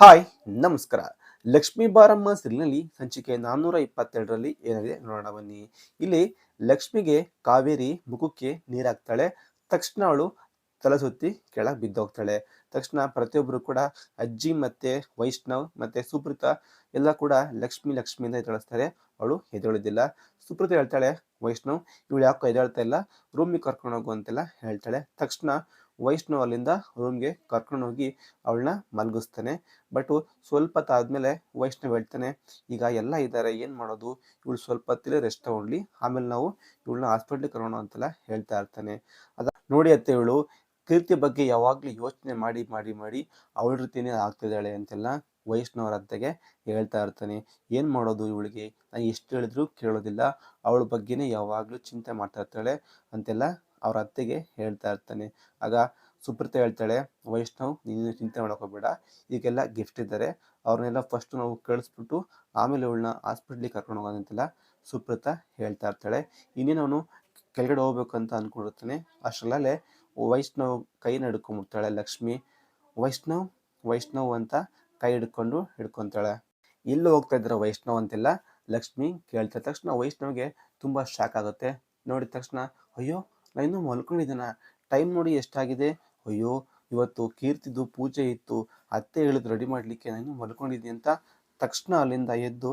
Hi, ನಮಸ್ಕಾರ. ಲಕ್ಷ್ಮೀ ಬಾರಮ್ಮ ಸಿರಿನಲ್ಲಿ ಸಂಚಿಕೆ ನಾನ್ನೂರ ಇಪ್ಪತ್ತೆರಡರಲ್ಲಿ ಏನಿದೆ ನೋಡೋಣ ಬನ್ನಿ. ಇಲ್ಲಿ ಲಕ್ಷ್ಮಿಗೆ ಕಾವೇರಿ ಮುಖಕ್ಕೆ ನೀರಾಕ್ತಾಳೆ ತಕ್ಷಣ ಅವಳು ತಲೆ ಸುತ್ತಿ ಕೆಳಗೆ ಬಿದ್ದೋಗ್ತಾಳೆ. ತಕ್ಷಣ ಪ್ರತಿಯೊಬ್ಬರು ಕೂಡ ಅಜ್ಜಿ ಮತ್ತೆ ವೈಷ್ಣವ್ ಮತ್ತೆ ಸುಪ್ರೀತಾ ಎಲ್ಲ ಕೂಡ ಲಕ್ಷ್ಮಿ ಲಕ್ಷ್ಮಿಯಿಂದ ಎದುರಿಸ್ತಾರೆ. ಅವಳು ಎದುರುಳಿದಿಲ್ಲ ಸುಪ್ರೀತಾ ಹೇಳ್ತಾಳೆ, ವೈಷ್ಣವ್, ಇವಳು ಯಾಕೋ ಎದ್ದೇಳ್ತಾ ಇಲ್ಲ? ರೂಮಿಗೆ ಕರ್ಕೊಂಡು ಹೋಗು ಅಂತೆಲ್ಲ ಹೇಳ್ತಾಳೆ. ತಕ್ಷಣ ವೈಷ್ಣವ್ ಅಲ್ಲಿಂದ ರೂಮ್ಗೆ ಕರ್ಕೊಂಡು ಹೋಗಿ ಅವಳನ್ನ ಮಲಗಿಸ್ತಾನೆ. ಬಟ್ ಸ್ವಲ್ಪ ಆದಮೇಲೆ ವೈಷ್ಣವ್ ಹೇಳ್ತಾನೆ, ಈಗ ಎಲ್ಲ ಇದ್ದಾರೆ ಏನು ಮಾಡೋದು? ಇವಳು ಸ್ವಲ್ಪ ಹೊತ್ತಿಗೆ ರೆಸ್ಟ್ ತಗೊಳ್ಳಿ ಆಮೇಲೆ ನಾವು ಇವಳನ್ನ ಹಾಸ್ಪಿಟ್ಲಿಗೆ ಕರೋಣ ಅಂತೆಲ್ಲ ಹೇಳ್ತಾ ಇರ್ತಾನೆ. ಅದ ನೋಡಿ ಅತ್ತೆ ಇವಳು, ಕೀರ್ತಿ ಬಗ್ಗೆ ಯಾವಾಗಲೂ ಯೋಚನೆ ಮಾಡಿ ಮಾಡಿ ಮಾಡಿ ಅವಳ ರೀತಿಯೇ ಆಗ್ತಿದ್ದಾಳೆ ಅಂತೆಲ್ಲ ವೈಷ್ಣವರ ಅತ್ತೆಗೆ ಹೇಳ್ತಾ ಇರ್ತಾನೆ. ಏನು ಮಾಡೋದು ಇವಳಿಗೆ? ನಾನು ಎಷ್ಟು ಹೇಳಿದ್ರು ಕೇಳೋದಿಲ್ಲ. ಅವಳ ಬಗ್ಗೆನೇ ಯಾವಾಗಲೂ ಚಿಂತೆ ಮಾಡ್ತಾ ಇರ್ತಾಳೆ ಅಂತೆಲ್ಲ ಅವ್ರ ಅತ್ತೆಗೆ ಹೇಳ್ತಾ ಇರ್ತಾನೆ. ಆಗ ಸುಪ್ರೀತಾ ಹೇಳ್ತಾಳೆ, ವೈಷ್ಣವ್, ನೀನು ಚಿಂತೆ ಮಾಡ್ಕೋಬೇಡ ಈಗೆಲ್ಲ ಗಿಫ್ಟ್ ಇದ್ದಾರೆ. ಅವ್ರನ್ನೆಲ್ಲ ಫಸ್ಟ್ ನಾವು ಕಳಿಸ್ಬಿಟ್ಟು ಆಮೇಲೆ ಅವಳನ್ನ ಹಾಸ್ಪಿಟ್ಲಿಗೆ ಕರ್ಕೊಂಡು ಹೋಗೋದಂತೆಲ್ಲ ಸುಪ್ರೀತಾ ಹೇಳ್ತಾ ಇರ್ತಾಳೆ. ಇನ್ನೇನು ಅವನು ಕೆಳಗಡೆ ಹೋಗ್ಬೇಕು ಅಂತ ಅಂದ್ಕೊಂಡಿರ್ತಾನೆ ಅಷ್ಟರಲ್ಲೇ ವೈಷ್ಣವ್ ಕೈ ನಡ್ಕೊಂಡ್ಬಿಡ್ತಾಳೆ ಲಕ್ಷ್ಮಿ. ವೈಷ್ಣವ್ ವೈಷ್ಣವ್ ಅಂತ ಕೈ ಹಿಡ್ಕೊಂಡು ಹಿಡ್ಕೊತಾಳೆ. ಎಲ್ಲಿ ಹೋಗ್ತಾ ಇದ್ದಾರೆ ವೈಷ್ಣವ್ ಅಂತೆಲ್ಲ ಲಕ್ಷ್ಮಿ ಕೇಳ್ತಾ ತಕ್ಷಣ ವೈಷ್ಣವ್ಗೆ ತುಂಬ ಶಾಕ್ ಆಗುತ್ತೆ. ನೋಡಿದ ತಕ್ಷಣ, ಅಯ್ಯೋ ಇನ್ನೂ ಮಲ್ಕೊಂಡಿದ್ದಾನ? ಟೈಮ್ ನೋಡಿ ಎಷ್ಟಾಗಿದೆ? ಅಯ್ಯೋ, ಇವತ್ತು ಕೀರ್ತಿದು ಪೂಜೆ ಇತ್ತು. ಅತ್ತೆ ಹೇಳಿದ್ರು ರೆಡಿ ಮಾಡಲಿಕ್ಕೆ ನಾನು ಮಲ್ಕೊಂಡಿದ್ದೆ ಅಂತ ತಕ್ಷಣ ಅಲ್ಲಿಂದ ಎದ್ದು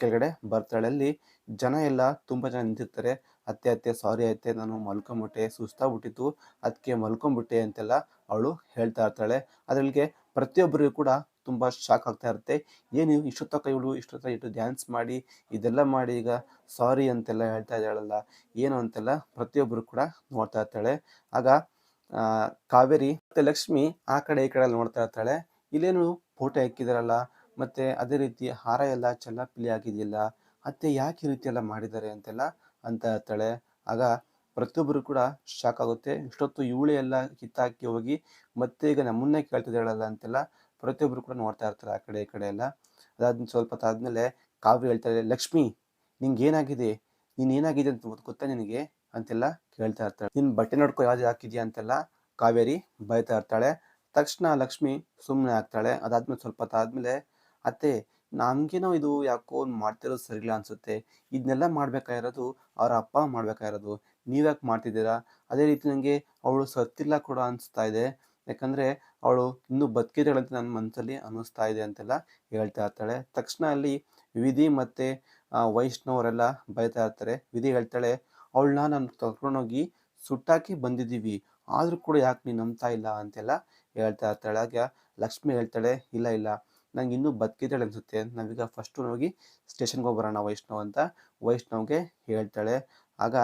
ಕೆಳಗಡೆ ಬರ್ತಾಳೆ ಅಲ್ಲಿ ಜನ ಎಲ್ಲ ತುಂಬ ಜನ ನಿಂತಿರ್ತಾರೆ. ಅತ್ತೆ ಅತ್ತೆ, ಸಾರಿ ಅತ್ತೆ, ನಾನು ಮಲ್ಕೊಂಬಿಟ್ಟೆ, ಸುಸ್ತಾಗ್ಬಿಟ್ಟಿತ್ತು. ಅದಕ್ಕೆ ಮಲ್ಕೊಂಬಿಟ್ಟೆ ಅಂತೆಲ್ಲ ಅವಳು ಹೇಳ್ತಾ ಇರ್ತಾಳೆ. ಅದರಲ್ಲಿಗೆ ಪ್ರತಿಯೊಬ್ಬರಿಗೂ ಕೂಡ ತುಂಬ ಶಾಕ್ ಆಗ್ತಾ ಇರುತ್ತೆ. ಏನು ಇಷ್ಟೊತ್ತ ಇವಳು ಇಷ್ಟೊತ್ತ ಇಟ್ಟು ಡ್ಯಾನ್ಸ್ ಮಾಡಿ, ಇದೆಲ್ಲ ಮಾಡಿ ಈಗ ಸಾರಿ ಅಂತೆಲ್ಲ ಹೇಳ್ತಾ ಇದ್ದಾಳಲ್ಲ, ಏನು ಅಂತೆಲ್ಲ ಪ್ರತಿಯೊಬ್ಬರು ಕೂಡ ನೋಡ್ತಾ ಇರ್ತಾಳೆ. ಆಗ ಕಾವೇರಿ ಮತ್ತೆ ಲಕ್ಷ್ಮಿ ಆ ಕಡೆ ಈ ಕಡೆ ನೋಡ್ತಾ ಇರ್ತಾಳೆ. ಇಲ್ಲೇನು ಫೋಟೋ ಹಾಕಿದಾರಲ್ಲ, ಮತ್ತೆ ಅದೇ ರೀತಿ ಹಾರ ಎಲ್ಲ ಚೆಲ್ಲಾಪಿಲಿ ಆಗಿದೆಯಲ್ಲ ಅತ್ತೆ ಯಾಕೆ ಈ ರೀತಿ ಎಲ್ಲ ಮಾಡಿದ್ದಾರೆ ಅಂತೆಲ್ಲ ಅಂತ ಇರ್ತಾಳೆ ಆಗ ಪ್ರತಿಯೊಬ್ಬರು ಕೂಡ ಶಾಕ್ ಆಗುತ್ತೆ. ಇಷ್ಟೊತ್ತು ಇವಳೆ ಎಲ್ಲ ಕಿತ್ತಾಕಿ ಹೋಗಿ ಮತ್ತೆ ಈಗ ನಮ್ಮನ್ನೇ ಕೇಳ್ತಿದ್ದಾಳಲ್ಲ ಅಂತೆಲ್ಲ ಪ್ರತಿಯೊಬ್ಬರು ಕೂಡ ನೋಡ್ತಾ ಇರ್ತಾರೆ ಆ ಕಡೆ ಈ ಕಡೆ ಎಲ್ಲ. ಅದಾದ ಸ್ವಲ್ಪ ಹೊತ್ತಾದ್ಮೇಲೆ ಕಾವ್ಯ ಹೇಳ್ತಾಳೆ ಲಕ್ಷ್ಮಿ ನಿಂಗೆ ಏನಾಗಿದೆ ನೀನ್ ಏನಾಗಿದೆ ಅಂತ ಗೊತ್- ಗೊತ್ತಾ ನಿನಗೆ? ಅಂತೆಲ್ಲ ಕೇಳ್ತಾ ಇರ್ತಾಳೆ ನಿನ್ ಬಟ್ಟೆ ನೋಡ್ಕೊ ಯಾವ್ದು ಹಾಕಿದ್ಯಾ? ಅಂತೆಲ್ಲ ಕಾವೇರಿ ಬೈತಾ ಇರ್ತಾಳೆ. ತಕ್ಷಣ ಲಕ್ಷ್ಮಿ ಸುಮ್ಮನೆ ಆಗ್ತಾಳೆ. ಅದಾದ್ಮೇಲೆ ಸ್ವಲ್ಪ ಹೊತ್ತಾದ್ಮೇಲೆ ಅತ್ತೆ, ನಮಗೇನೋ ಇದು ಯಾಕೋ ಮಾಡ್ತಿರೋದು ಸರಿಯಿಲ್ಲ ಅನ್ಸುತ್ತೆ. ಇದನ್ನೆಲ್ಲ ಮಾಡ್ಬೇಕಾಗಿರೋದು ಅವರ ಅಪ್ಪ ಮಾಡ್ಬೇಕಾಗಿರೋದು. ನೀವ್ಯಾಕೆ ಮಾಡ್ತಿದ್ದೀರಾ? ಅದೇ ರೀತಿ ನನಗೆ ಅವಳು ಸತ್ತಿಲ್ಲ ಕೂಡ ಅನಿಸ್ತಾ ಇದೆ. ಯಾಕಂದ್ರೆ ಅವಳು ಇನ್ನೂ ಅಂತ ನನ್ನ ಮನಸ್ಸಲ್ಲಿ ಅನ್ನಿಸ್ತಾ ಇದೆ ಅಂತೆಲ್ಲ ಹೇಳ್ತಾ ಇರ್ತಾಳೆ. ತಕ್ಷಣ ಅಲ್ಲಿ ವಿಧಿ ಮತ್ತು ವೈಷ್ಣವರೆಲ್ಲ ಬೈತಾ ಇರ್ತಾರೆ. ವಿಧಿ ಹೇಳ್ತಾಳೆ, ಅವಳನ್ನ ನಾನು ಕರ್ಕೊಂಡೋಗಿ ಸುಟ್ಟಾಕಿ ಬಂದಿದ್ದೀವಿ. ಆದರೂ ಕೂಡ ಯಾಕೆ ನೀನು ನಂಬ್ತಾ ಇಲ್ಲ? ಅಂತೆಲ್ಲ ಹೇಳ್ತಾ ಇರ್ತಾಳೆ. ಆಗ ಲಕ್ಷ್ಮಿ ಹೇಳ್ತಾಳೆ, ಇಲ್ಲ ಇಲ್ಲ. ನಂಗೆ ಇನ್ನೂ ಬದುಕಿದ್ದಾಳೆ ಅನಿಸುತ್ತೆ. ನಾವೀಗ ಫಸ್ಟು ಹೋಗಿ ಸ್ಟೇಷನ್ಗೆ ಹೋಗ್ಬರೋಣ ವೈಷ್ಣವ್ ಅಂತ ವೈಷ್ಣವ್ಗೆ ಹೇಳ್ತಾಳೆ. ಆಗ,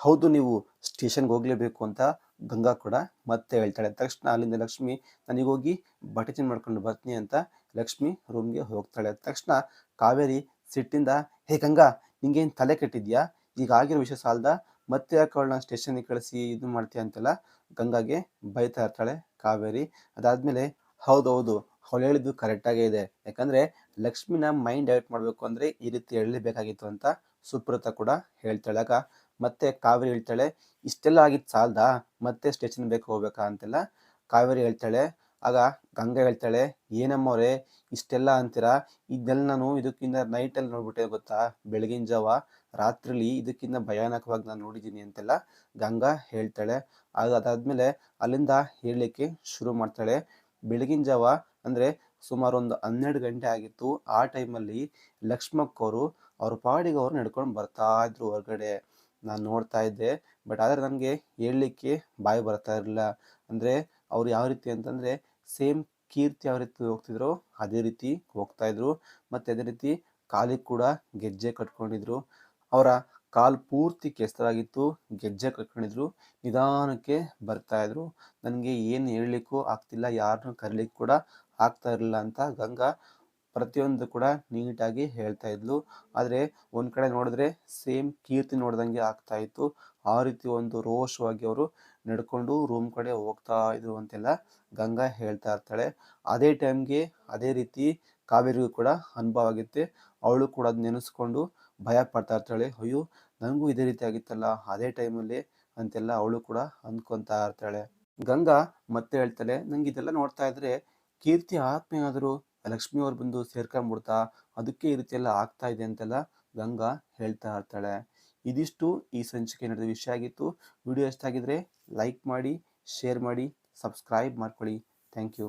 ಹೌದು, ನೀವು ಸ್ಟೇಷನ್ಗೆ ಹೋಗ್ಲೇಬೇಕು ಅಂತ ಗಂಗಾ ಕೂಡ ಮತ್ತೆ ಹೇಳ್ತಾಳೆ, ತಕ್ಷಣ ಅಲ್ಲಿಂದ ಲಕ್ಷ್ಮಿ ನನಗೋಗಿ ಬಟ್ಟೆ ಚೇಂಜ್ ಮಾಡ್ಕೊಂಡು ಬರ್ತೀನಿ ಅಂತ ಲಕ್ಷ್ಮಿ ರೂಮ್ಗೆ ಹೋಗ್ತಾಳೆ. ತಕ್ಷಣ ಕಾವೇರಿ ಸಿಟ್ಟಿಂದ, ಹೇ ಗಂಗಾ, ನಿಂಗೇನು ತಲೆ ಕೆಟ್ಟಿದ್ಯಾ? ಈಗ ಆಗಿರೋ ವಿಷಯ ಸಾಲ್ದ? ಮತ್ತೆ ಅವಳನ್ನ ಸ್ಟೇಷನ್ಗೆ ಕಳಿಸಿ ಇದು ಮಾಡ್ತೀಯ ಅಂತೆಲ್ಲ ಗಂಗಾಗೆ ಬೈತಾ ಇರ್ತಾಳೆ ಕಾವೇರಿ. ಅದಾದ್ಮೇಲೆ ಹೌದೌದು ಅವಳು ಹೇಳಿದ್ದು ಕರೆಕ್ಟಾಗೇ ಇದೆ. ಯಾಕಂದ್ರೆ ಲಕ್ಷ್ಮಿನ ಮೈಂಡ್ ಡೈವರ್ಟ್ ಮಾಡಬೇಕು ಅಂದ್ರೆ ಈ ರೀತಿ ಹೇಳಲೇಬೇಕಾಗಿತ್ತು ಅಂತ ಸುಪ್ರತ ಕೂಡ ಹೇಳ್ತಾಳೆ. ಆಗ ಮತ್ತೆ ಕಾವೇರಿ ಹೇಳ್ತಾಳೆ, ಇಷ್ಟೆಲ್ಲ ಆಗಿದ್ದು ಸಾಲ್ದಾ? ಮತ್ತೆ ಸ್ಟೇಷನ್ ಬೇಕು ಹೋಗ್ಬೇಕಾ? ಅಂತೆಲ್ಲ ಕಾವೇರಿ ಹೇಳ್ತಾಳೆ. ಆಗ ಗಂಗಾ ಹೇಳ್ತಾಳೆ ಏನಮ್ಮವ್ರೆ ಇಷ್ಟೆಲ್ಲ ಅಂತೀರಾ? ಇದೆಲ್ಲ ನಾನು ಇದಕ್ಕಿಂತ ನೈಟಲ್ಲಿ ನೋಡ್ಬಿಟ್ಟೆ ಗೊತ್ತಾ? ಬೆಳಗಿನ ಜಾವ, ರಾತ್ರಿಲಿ ಇದಕ್ಕಿಂತ ಭಯಾನಕವಾಗಿ ನಾನು ನೋಡಿದ್ದೀನಿ ಅಂತೆಲ್ಲ ಗಂಗಾ ಹೇಳ್ತಾಳೆ. ಆಗ ಅದಾದ್ಮೇಲೆ ಅಲ್ಲಿಂದ ಹೇಳಲಿಕ್ಕೆ ಶುರು ಮಾಡ್ತಾಳೆ. ಬೆಳಗಿನ ಜಾವ ಅಂದರೆ ಸುಮಾರು ಒಂದು ಹನ್ನೆರಡು ಗಂಟೆ ಆಗಿತ್ತು. ಆ ಟೈಮಲ್ಲಿ ಲಕ್ಷ್ಮಕ್ಕವರು ಅವ್ರ ಪಾಡಿಗೆ ಅವ್ರು ನಡ್ಕೊಂಡು ಬರ್ತಾ ಇದ್ರು ಹೊರಗಡೆ. ನಾನು ನೋಡ್ತಾ ಇದ್ದೆ. ಬಟ್ ಆದರೆ ನನಗೆ ಹೇಳಲಿಕ್ಕೆ ಬಾಯಿ ಬರ್ತಾ ಇರಲಿಲ್ಲ. ಅಂದರೆ ಅವ್ರು ಯಾವ ರೀತಿ ಅಂತಂದರೆ ಸೇಮ್ ಕೀರ್ತಿ ಯಾವ ರೀತಿ ಹೋಗ್ತಿದ್ರು, ಅದೇ ರೀತಿ ಹೋಗ್ತಾಯಿದ್ರು ಮತ್ತು ಅದೇ ರೀತಿ ಕಾಲಿಗೆ ಕೂಡ ಗೆಜ್ಜೆ ಕಟ್ಕೊಂಡಿದ್ರು. ಅವರ ಕಾಲು ಪೂರ್ತಿ ಕೆಸರಾಗಿತ್ತು, ಗೆಜ್ಜೆ ಕಟ್ಕೊಂಡಿದ್ರು, ನಿಧಾನಕ್ಕೆ ಬರ್ತಾಯಿದ್ರು ನನಗೆ ಏನು ಹೇಳಲಿಕ್ಕೂ ಆಗ್ತಿಲ್ಲ ಯಾರನ್ನೂ ಕರೀಲಿಕ್ಕೆ ಕೂಡ ಆಗ್ತಾ ಇರಲಿಲ್ಲ ಅಂತ ಗಂಗಾ ಪ್ರತಿಯೊಂದು ಕೂಡ ನೀಟಾಗಿ ಹೇಳ್ತಾ ಇದ್ಲು. ಆದರೆ ಒಂದು ಕಡೆ ನೋಡಿದ್ರೆ ಸೇಮ್ ಕೀರ್ತಿ ನೋಡ್ದಂಗೆ ಆಗ್ತಾ ಇತ್ತು. ಆ ರೀತಿ ಒಂದು ರೋಷವಾಗಿ ಅವರು ನಡ್ಕೊಂಡು ರೂಮ್ ಕಡೆ ಹೋಗ್ತಾ ಇದ್ರು ಅಂತೆಲ್ಲ ಗಂಗಾ ಹೇಳ್ತಾ ಇರ್ತಾಳೆ. ಅದೇ ಟೈಮ್ಗೆ ಅದೇ ರೀತಿ ಕಾವೇರಿಗೂ ಕೂಡ ಅನುಭವ ಆಗುತ್ತೆ. ಅವಳು ಕೂಡ ಅದು ನೆನೆಸ್ಕೊಂಡು ಭಯ ಪಡ್ತಾ ಇರ್ತಾಳೆ. ಅಯ್ಯೋ ನನಗೂ ಇದೇ ರೀತಿ ಆಗಿತ್ತಲ್ಲ, ಅದೇ ಟೈಮಲ್ಲಿ ಅಂತೆಲ್ಲ ಅವಳು ಕೂಡ ಅಂದ್ಕೊತಾ ಇರ್ತಾಳೆ. ಗಂಗಾ ಮತ್ತೆ ಹೇಳ್ತಾಳೆ, ನಂಗೆ ಇದೆಲ್ಲ ನೋಡ್ತಾ ಇದ್ರೆ ಕೀರ್ತಿ ಆತ್ಮ ಏನಾದರೂ ಲಕ್ಷ್ಮಿ ಅವ್ರು ಬಂದು ಸೇರ್ಕೊಂಡ್ಬಿಡ್ತಾ ಅದಕ್ಕೆ ಈ ರೀತಿಯೆಲ್ಲ ಆಗ್ತಾ ಇದೆ ಅಂತೆಲ್ಲ ಗಂಗಾ ಹೇಳ್ತಾ ಇರ್ತಾಳೆ. ಇದಿಷ್ಟು ಈ ಸಂಚಿಕೆ ನಡೆದ ವಿಷಯ ಆಗಿತ್ತು. ವಿಡಿಯೋ ಇಷ್ಟ ಆಗಿದ್ರೆ ಲೈಕ್ ಮಾಡಿ, ಶೇರ್ ಮಾಡಿ, ಸಬ್ಸ್ಕ್ರೈಬ್ ಮಾಡ್ಕೊಳ್ಳಿ. Thank you.